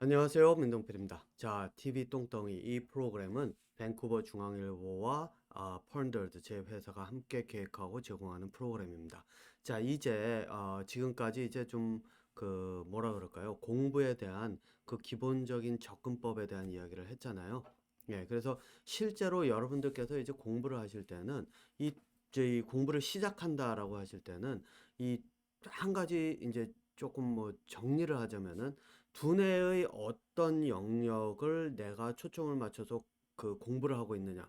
안녕하세요. 민동필입니다. 자, TV 똥덩이 이 프로그램은 밴쿠버 중앙일보와 아, 펀더드 제 회사가 함께 계획하고 제공하는 프로그램입니다. 자, 이제 어, 지금까지 이제 좀 그 뭐라 그럴까요? 공부에 대한 그 기본적인 접근법에 대한 이야기를 했잖아요. 예, 그래서 실제로 여러분들께서 이제 공부를 하실 때는 이 저희 공부를 시작한다라고 하실 때는 이 한 가지 이제 조금 뭐 정리를 하자면은 두뇌의 어떤 영역을 내가 초점을 맞춰서 그 공부를 하고 있느냐.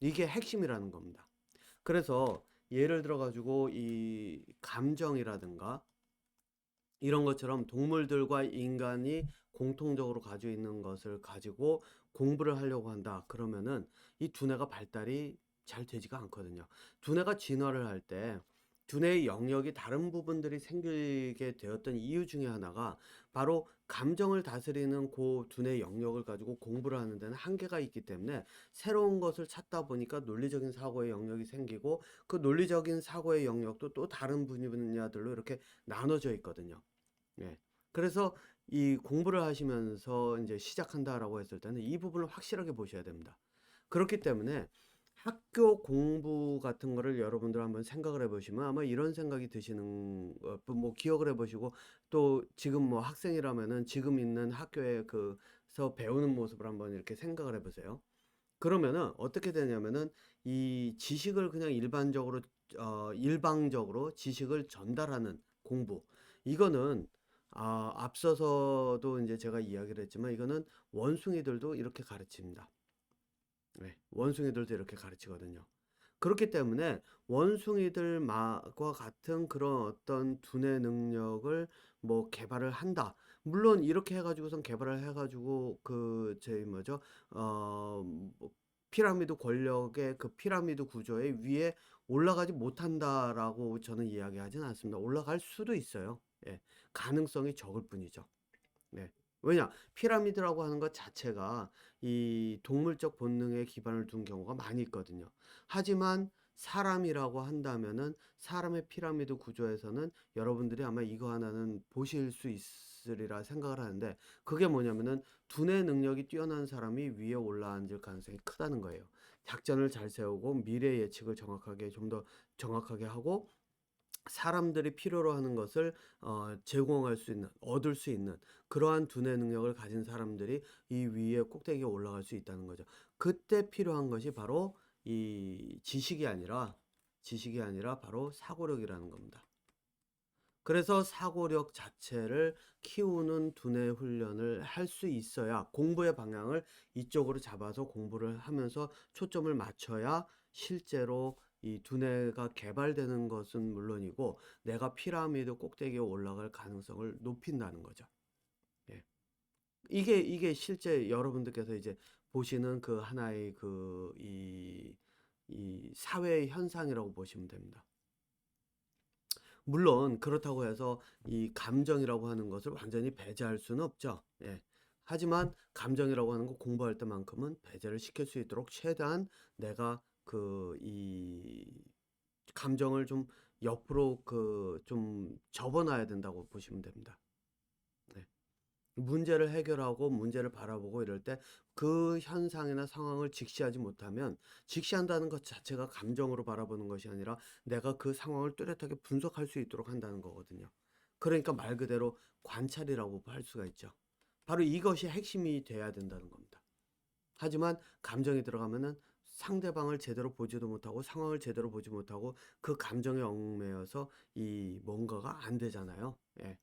이게 핵심이라는 겁니다. 그래서 예를 들어 가지고 이 감정이라든가 이런 것처럼 동물들과 인간이 공통적으로 가지고 있는 것을 가지고 공부를 하려고 한다. 그러면은 이 두뇌가 발달이 잘 되지가 않거든요. 두뇌가 진화를 할때 두뇌의 영역이 다른 부분들이 생기게 되었던 이유 중에 하나가 바로 감정을 다스리는 그 두뇌 영역을 가지고 공부를 하는 데는 한계가 있기 때문에 새로운 것을 찾다 보니까 논리적인 사고의 영역이 생기고 그 논리적인 사고의 영역도 또 다른 분야들로 이렇게 나눠져 있거든요. 예. 그래서 이 공부를 하시면서 이제 시작한다라고 했을 때는 이 부분을 확실하게 보셔야 됩니다. 그렇기 때문에 학교 공부 같은 거를 여러분들 한번 생각을 해보시면 아마 이런 생각이 드시는 어, 뭐 기억을 해보시고 또 지금 뭐 학생이라면은 지금 있는 학교에 그서 배우는 모습을 한번 이렇게 생각을 해보세요. 그러면은 어떻게 되냐면은 이 지식을 그냥 일반적으로 어 일방적으로 지식을 전달하는 공부 이거는 아 앞서서도 이제 제가 이야기를 했지만 이거는 원숭이들도 이렇게 가르칩니다. 네, 원숭이들도 이렇게 가르치거든요. 그렇기 때문에 원숭이들과 같은 그런 어떤 두뇌 능력을 뭐 개발을 한다. 물론 이렇게 해가지고선 개발을 해가지고 그 저희 뭐죠? 어, 뭐 피라미드 권력의 그 피라미드 구조의 위에 올라가지 못한다라고 저는 이야기하진 않습니다. 올라갈 수도 있어요. 예, 가능성이 적을 뿐이죠. 네. 왜냐? 피라미드라고 하는 것 자체가 이 동물적 본능에 기반을 둔 경우가 많이 있거든요. 하지만 사람이라고 한다면은 사람의 피라미드 구조에서는 여러분들이 아마 이거 하나는 보실 수 있으리라 생각을 하는데 그게 뭐냐면은 두뇌 능력이 뛰어난 사람이 위에 올라앉을 가능성이 크다는 거예요. 작전을 잘 세우고 미래 예측을 정확하게 좀 더 정확하게 하고 사람들이 필요로 하는 것을 어, 제공할 수 있는, 얻을 수 있는 그러한 두뇌 능력을 가진 사람들이 이 위에 꼭대기에 올라갈 수 있다는 거죠. 그때 필요한 것이 바로 이 지식이 아니라 지식이 아니라 바로 사고력이라는 겁니다. 그래서 사고력 자체를 키우는 두뇌 훈련을 할 수 있어야 공부의 방향을 이쪽으로 잡아서 공부를 하면서 초점을 맞춰야 실제로 이 두뇌가 개발되는 것은 물론이고 내가 피라미드 꼭대기에 올라갈 가능성을 높인다는 거죠. 예. 이게 이게 실제 여러분들께서 이제 보시는 그 하나의 그 이 이 사회 현상이라고 보시면 됩니다. 물론 그렇다고 해서 이 감정이라고 하는 것을 완전히 배제할 수는 없죠. 예. 하지만 감정이라고 하는 거 공부할 때만큼은 배제를 시킬 수 있도록 최대한 내가 그 이 감정을 좀 옆으로 그 좀 접어놔야 된다고 보시면 됩니다. 네. 문제를 해결하고 문제를 바라보고 이럴 때 그 현상이나 상황을 직시하지 못하면 직시한다는 것 자체가 감정으로 바라보는 것이 아니라 내가 그 상황을 뚜렷하게 분석할 수 있도록 한다는 거거든요. 그러니까 말 그대로 관찰이라고 할 수가 있죠. 바로 이것이 핵심이 돼야 된다는 겁니다. 하지만 감정이 들어가면은 상대방을 제대로 보지도 못하고 상황을 제대로 보지 못하고 그 감정에 얽매여서 이 뭔가가 안 되잖아요. 예.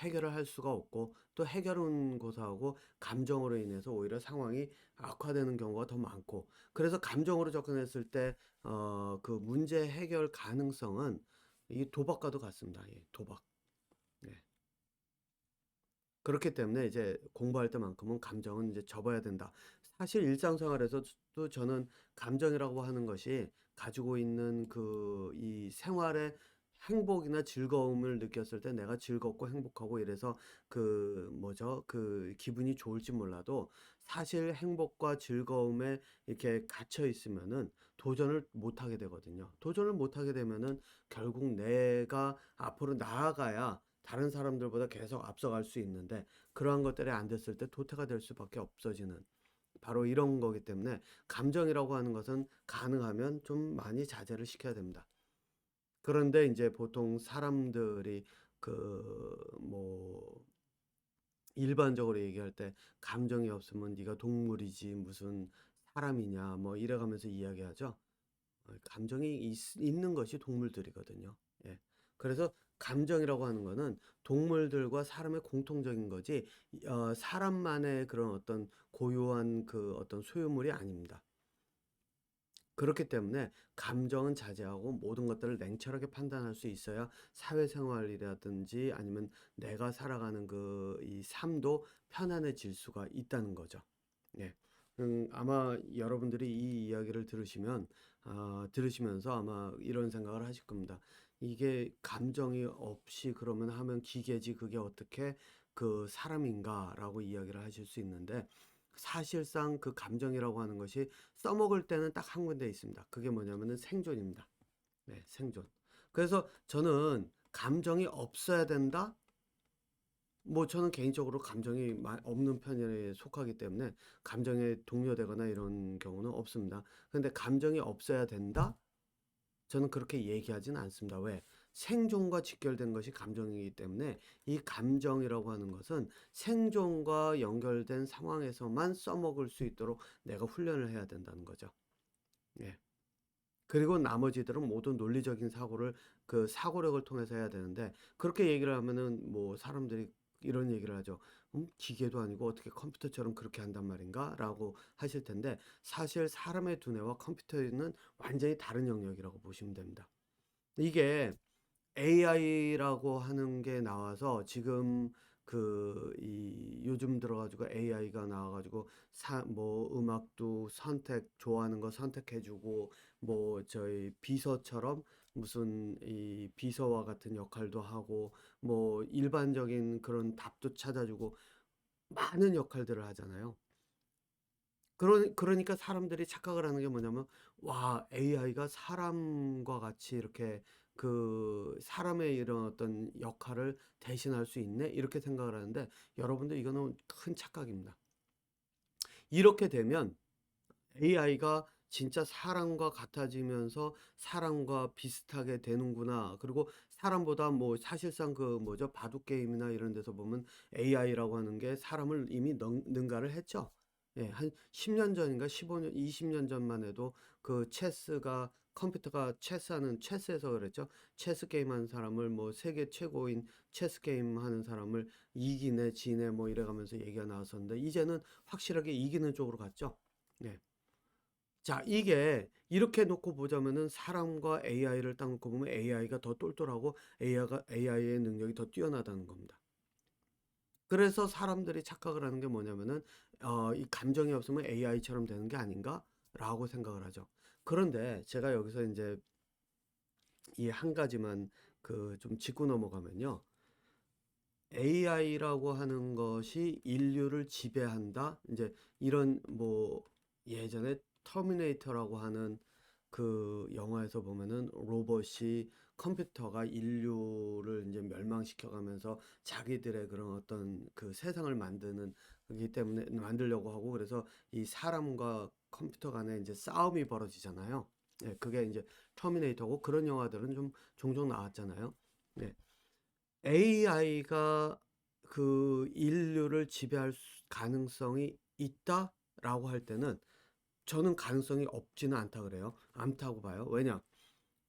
해결을 할 수가 없고 또 해결은 고사하고 감정으로 인해서 오히려 상황이 악화되는 경우가 더 많고 그래서 감정으로 접근했을 때 어 그 문제 해결 가능성은 이 도박과도 같습니다. 예, 도박. 예. 그렇기 때문에 이제 공부할 때만큼은 감정은 이제 접어야 된다. 사실 일상생활에서도 저는 감정이라고 하는 것이 가지고 있는 그 이 생활의 행복이나 즐거움을 느꼈을 때 내가 즐겁고 행복하고 이래서 그 뭐죠? 그 기분이 좋을지 몰라도 사실 행복과 즐거움에 이렇게 갇혀 있으면은 도전을 못 하게 되거든요. 도전을 못 하게 되면은 결국 내가 앞으로 나아가야 다른 사람들보다 계속 앞서갈 수 있는데 그러한 것들이 안 됐을 때 도태가 될 수밖에 없어지는 바로 이런 거기 때문에 감정이라고 하는 것은 가능하면 좀 많이 자제를 시켜야 됩니다. 그런데 이제 보통 사람들이 그 뭐 일반적으로 얘기할 때 감정이 없으면 네가 동물이지 무슨 사람이냐 뭐 이래가면서 이야기하죠. 어, 감정이 있, 있는 것이 동물들이거든요. 예. 그래서 감정이라고 하는 거는 동물들과 사람의 공통적인 거지, 어, 사람만의 그런 어떤 고유한 그 어떤 소유물이 아닙니다. 그렇기 때문에 감정은 자제하고 모든 것들을 냉철하게 판단할 수 있어야 사회생활이라든지 아니면 내가 살아가는 그 이 삶도 편안해질 수가 있다는 거죠. 예. 음, 아마 여러분들이 이 이야기를 들으시면, 아, 들으시면서 아마 이런 생각을 하실 겁니다. 이게 감정이 없이 그러면 하면 기계지 그게 어떻게 그 사람인가라고 이야기를 하실 수 있는데 사실상 그 감정이라고 하는 것이 써먹을 때는 딱 한 군데 있습니다. 그게 뭐냐면은 생존입니다. 네, 생존. 그래서 저는 감정이 없어야 된다? 뭐 저는 개인적으로 감정이 마- 없는 편에 속하기 때문에 감정에 동요되거나 이런 경우는 없습니다. 근데 감정이 없어야 된다? 저는 그렇게 얘기하진 않습니다. 왜? 생존과 직결된 것이 감정이기 때문에 이 감정이라고 하는 것은 생존과 연결된 상황에서만 써먹을 수 있도록 내가 훈련을 해야 된다는 거죠. 예. 그리고 나머지들은 모두 논리적인 사고를 그 사고력을 통해서 해야 되는데 그렇게 얘기를 하면은 뭐 사람들이 이런 얘기를 하죠. 음, 기계도 아니고 어떻게 컴퓨터처럼 그렇게 한단 말인가? 라고 하실 텐데 사실 사람의 두뇌와 컴퓨터는 완전히 다른 영역이라고 보시면 됩니다. 이게 AI라고 하는 게 나와서 지금 그 이 요즘 들어가지고 AI가 나와가지고 사 뭐 음악도 선택 좋아하는 거 선택해주고 뭐 저희 비서처럼 무슨 이 비서와 같은 역할도 하고 뭐 일반적인 그런 답도 찾아주고 많은 역할들을 하잖아요. 그러, 그러니까 사람들이 착각을 하는 게 뭐냐면, 와, AI가 사람과 같이 이렇게 그 사람의 이런 어떤 역할을 대신할 수 있네? 이렇게 생각을 하는데, 여러분들 이거는 큰 착각입니다. 이렇게 되면 AI가 진짜 사람과 같아지면서 사람과 비슷하게 되는구나. 그리고 사람보다 뭐 사실상 그 뭐죠? 바둑 게임이나 이런 데서 보면 AI라고 하는 게 사람을 이미 능, 능가를 했죠. 예, 한 10년 전인가 15년, 20년 전만 해도 그 체스가 컴퓨터가 체스하는 체스에서 그랬죠. 체스 게임 하는 사람을 뭐 세계 최고인 체스 게임 하는 사람을 이기네, 지네 뭐 이래가면서 얘기가 나왔었는데 이제는 확실하게 이기는 쪽으로 갔죠. 예. 자, 이게 이렇게 놓고 보자면은 사람과 AI를 딱 놓고 보면 AI가 더 똘똘하고 AI가 AI의 능력이 더 뛰어나다는 겁니다. 그래서 사람들이 착각을 하는 게 뭐냐면은 어, 이 감정이 없으면 AI처럼 되는 게 아닌가라고 생각을 하죠. 그런데 제가 여기서 이제 이 한 가지만 그 좀 짚고 넘어가면요. AI라고 하는 것이 인류를 지배한다. 이제 이런 뭐 예전에 터미네이터라고 하는 그 영화에서 보면은 로봇이 컴퓨터가 인류를 이제 멸망시켜 가면서 자기들의 그런 어떤 그 세상을 만드는 그기 때문에 만들려고 하고 그래서 이 사람과 컴퓨터 간에 이제 싸움이 벌어지잖아요. 예, 그게 이제 터미네이터고 그런 영화들은 좀 종종 나왔잖아요. 네. AI가 그 인류를 지배할 수- 가능성이 있다라고 할 때는 저는 가능성이 없지는 않다 그래요. 않다고 봐요. 왜냐?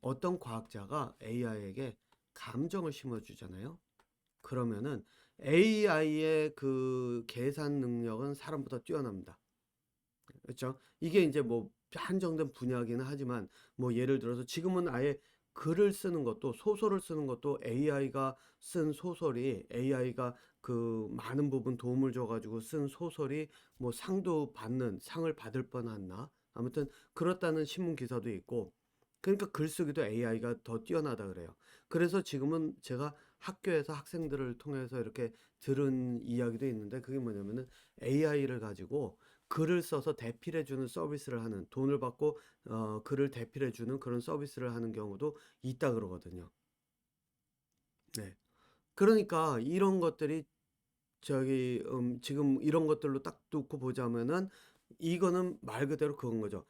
어떤 과학자가 AI에게 감정을 심어주잖아요. 그러면은 AI의 그 계산 능력은 사람보다 뛰어납니다. 그렇죠? 이게 이제 뭐 한정된 분야기는 하지만 뭐 예를 들어서 지금은 아예 글을 쓰는 것도 소설을 쓰는 것도 AI가 쓴 소설이 AI가 그 많은 부분 도움을 줘가지고 쓴 소설이 뭐 상도 받는 상을 받을 뻔했나? 아무튼 그렇다는 신문 기사도 있고 그러니까 글쓰기도 AI가 더 뛰어나다 그래요. 그래서 지금은 제가 학교에서 학생들을 통해서 이렇게 들은 이야기도 있는데 그게 뭐냐면은 AI를 가지고 글을 써서 대필해 주는 서비스를 하는 돈을 받고 어, 글을 대필해 주는 그런 서비스를 하는 경우도 있다 그러거든요. 네. 그러니까 이런 것들이 저기 음 지금 이런 것들로 딱 놓고 보자면은 이거는 말 그대로 그건 거죠.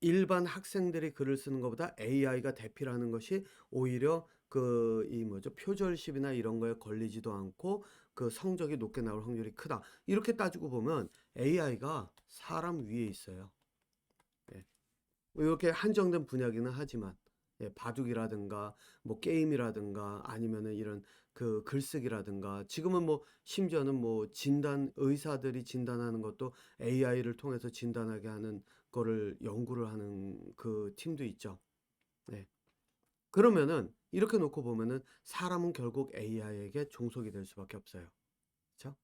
일반 학생들이 글을 쓰는 것보다 AI가 대필하는 것이 오히려 그 이 뭐죠? 표절십이나 이런 거에 걸리지도 않고 그 성적이 높게 나올 확률이 크다. 이렇게 따지고 보면 AI가 사람 위에 있어요. 예. 이렇게 한정된 분야기는 하지만 예, 바둑이라든가 뭐 게임이라든가 아니면은 이런 그 글쓰기라든가 지금은 뭐 심지어는 뭐 진단 의사들이 진단하는 것도 AI를 통해서 진단하게 하는 거를 연구를 하는 그 팀도 있죠. 네. 그러면은 이렇게 놓고 보면은 사람은 결국 AI에게 종속이 될 수밖에 없어요. 그렇죠?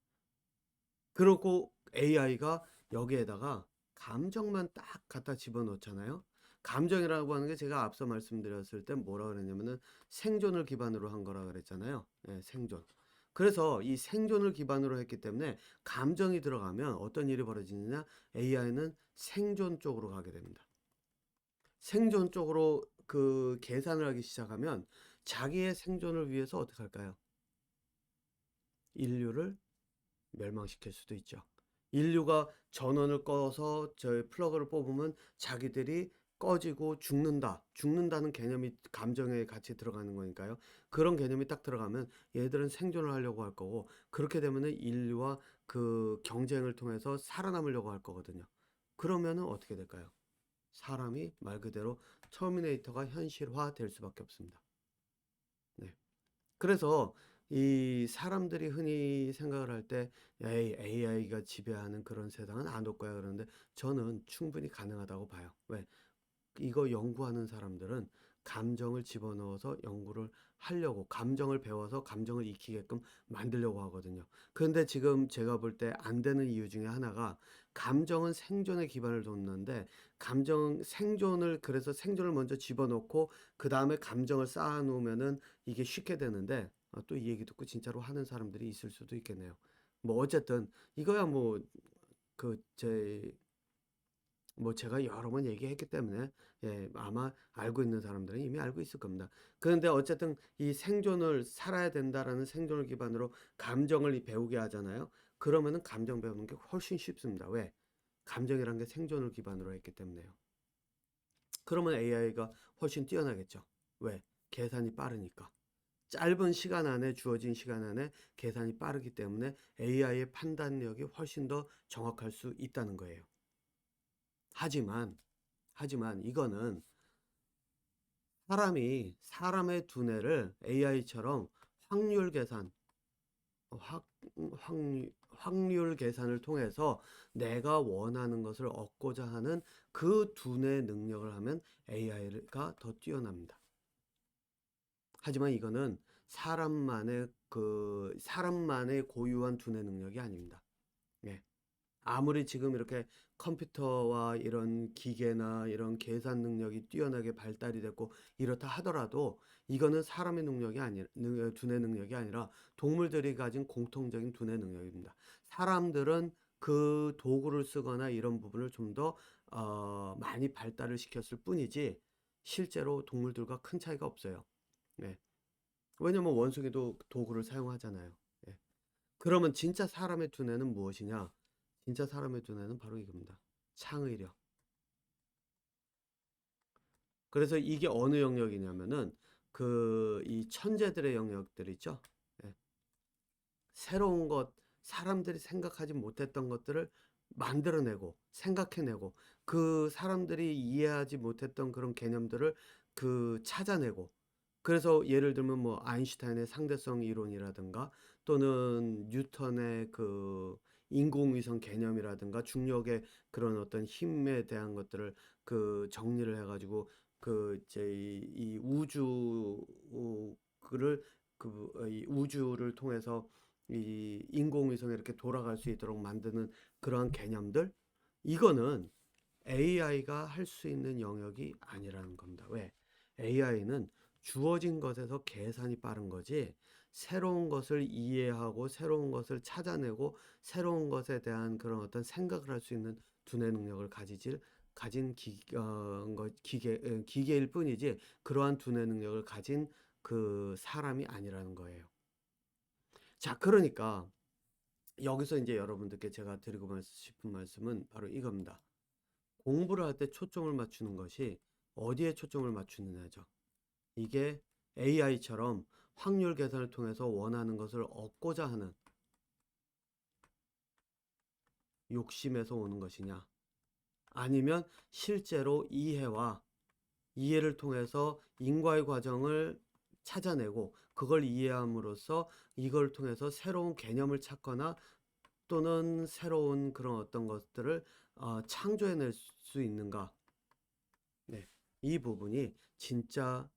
그리고 AI가 여기에다가 감정만 딱 갖다 집어넣잖아요. 감정이라고 하는 게 제가 앞서 말씀드렸을 때 뭐라 그랬냐면은 생존을 기반으로 한 거라 그랬잖아요. 예, 생존. 그래서 이 생존을 기반으로 했기 때문에 감정이 들어가면 어떤 일이 벌어지느냐? AI는 생존 쪽으로 가게 됩니다. 생존 쪽으로 그 계산을 하기 시작하면 자기의 생존을 위해서 어떻게 할까요? 인류를 멸망시킬 수도 있죠. 인류가 전원을 꺼서 저 플러그를 뽑으면 자기들이 꺼지고 죽는다. 죽는다는 개념이 감정에 같이 들어가는 거니까요. 그런 개념이 딱 들어가면 얘들은 생존을 하려고 할 거고 그렇게 되면은 인류와 그 경쟁을 통해서 살아남으려고 할 거거든요. 그러면은 어떻게 될까요? 사람이 말 그대로 터미네이터가 현실화 될 수밖에 없습니다. 네. 그래서 이 사람들이 흔히 생각을 할 때 AI가 지배하는 그런 세상은 안 올 거야 그러는데 저는 충분히 가능하다고 봐요. 왜? 이거 연구하는 사람들은 감정을 집어넣어서 연구를 하려고 감정을 배워서 감정을 익히게끔 만들려고 하거든요. 그런데 지금 제가 볼 때 안 되는 이유 중에 하나가 감정은 생존에 기반을 뒀는데 감정 생존을 그래서 생존을 먼저 집어넣고 그 다음에 감정을 쌓아놓으면은 이게 쉽게 되는데 아, 또 이 얘기 듣고 진짜로 하는 사람들이 있을 수도 있겠네요. 뭐 어쨌든 이거야 뭐 그 제 뭐 제가 여러 번 얘기했기 때문에 예, 아마 알고 있는 사람들은 이미 알고 있을 겁니다. 그런데 어쨌든 이 생존을 살아야 된다라는 생존을 기반으로 감정을 이 배우게 하잖아요. 그러면은 감정 배우는 게 훨씬 쉽습니다. 왜? 감정이란 게 생존을 기반으로 했기 때문에요. 그러면 AI가 훨씬 뛰어나겠죠. 왜? 계산이 빠르니까. 짧은 시간 안에 주어진 시간 안에 계산이 빠르기 때문에 AI의 판단력이 훨씬 더 정확할 수 있다는 거예요. 하지만 하지만 이거는 사람이 사람의 두뇌를 AI처럼 확률 계산 확, 확, 확률 계산을 통해서 내가 원하는 것을 얻고자 하는 그 두뇌 능력을 하면 AI가 더 뛰어납니다. 하지만 이거는 사람만의 그 사람만의 고유한 두뇌 능력이 아닙니다. 예. 아무리 지금 이렇게 컴퓨터와 이런 기계나 이런 계산 능력이 뛰어나게 발달이 됐고 이렇다 하더라도 이거는 사람의 능력이 아니 능- 두뇌 능력이 아니라 동물들이 가진 공통적인 두뇌 능력입니다. 사람들은 그 도구를 쓰거나 이런 부분을 좀더 어, 많이 발달을 시켰을 뿐이지 실제로 동물들과 큰 차이가 없어요. 네. 왜냐면 원숭이도 도구를 사용하잖아요. 예. 그러면 진짜 사람의 두뇌는 무엇이냐? 진짜 사람의 두뇌는 바로 이겁니다. 창의력. 그래서 이게 어느 영역이냐면은 그 이 천재들의 영역들 있죠. 예. 새로운 것, 사람들이 생각하지 못했던 것들을 만들어내고 생각해내고 그 사람들이 이해하지 못했던 그런 개념들을 그 찾아내고 그래서 예를 들면 뭐 아인슈타인의 상대성 이론이라든가 또는 뉴턴의 그 인공위성 개념이라든가 중력의 그런 어떤 힘에 대한 것들을 그 정리를 해가지고 그 이제 이, 이 우주를 그이 우주를 통해서 이 인공위성에 이렇게 돌아갈 수 있도록 만드는 그러한 개념들 이거는 AI가 할 수 있는 영역이 아니라는 겁니다. 왜? AI는 주어진 것에서 계산이 빠른 거지 새로운 것을 이해하고 새로운 것을 찾아내고 새로운 것에 대한 그런 어떤 생각을 할 수 있는 두뇌 능력을 가지질 가진 기, 어, 거, 기계, 에, 기계일 뿐이지 그러한 두뇌 능력을 가진 그 사람이 아니라는 거예요. 자, 그러니까 여기서 이제 여러분들께 제가 드리고 말- 싶은 말씀은 바로 이겁니다. 공부를 할 때 초점을 맞추는 것이 어디에 초점을 맞추느냐죠. 이게 AI처럼 확률 계산을 통해서 원하는 것을 얻고자 하는 욕심에서 오는 것이냐. 아니면 실제로 이해와 이해를 통해서 인과의 과정을 찾아내고 그걸 이해함으로써 이걸 통해서 새로운 개념을 찾거나 또는 새로운 그런 어떤 것들을 어, 창조해낼 수 있는가. 네, 이 부분이 진짜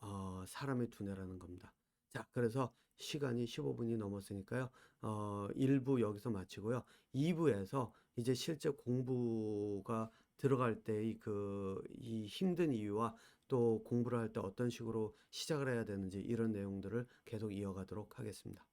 어, 사람의 두뇌라는 겁니다. 자, 그래서 시간이 15분이 넘었으니까요. 어, 1부 여기서 마치고요. 2부에서 이제 실제 공부가 들어갈 때의 그, 이 힘든 이유와 또 공부를 할 때 어떤 식으로 시작을 해야 되는지 이런 내용들을 계속 이어가도록 하겠습니다.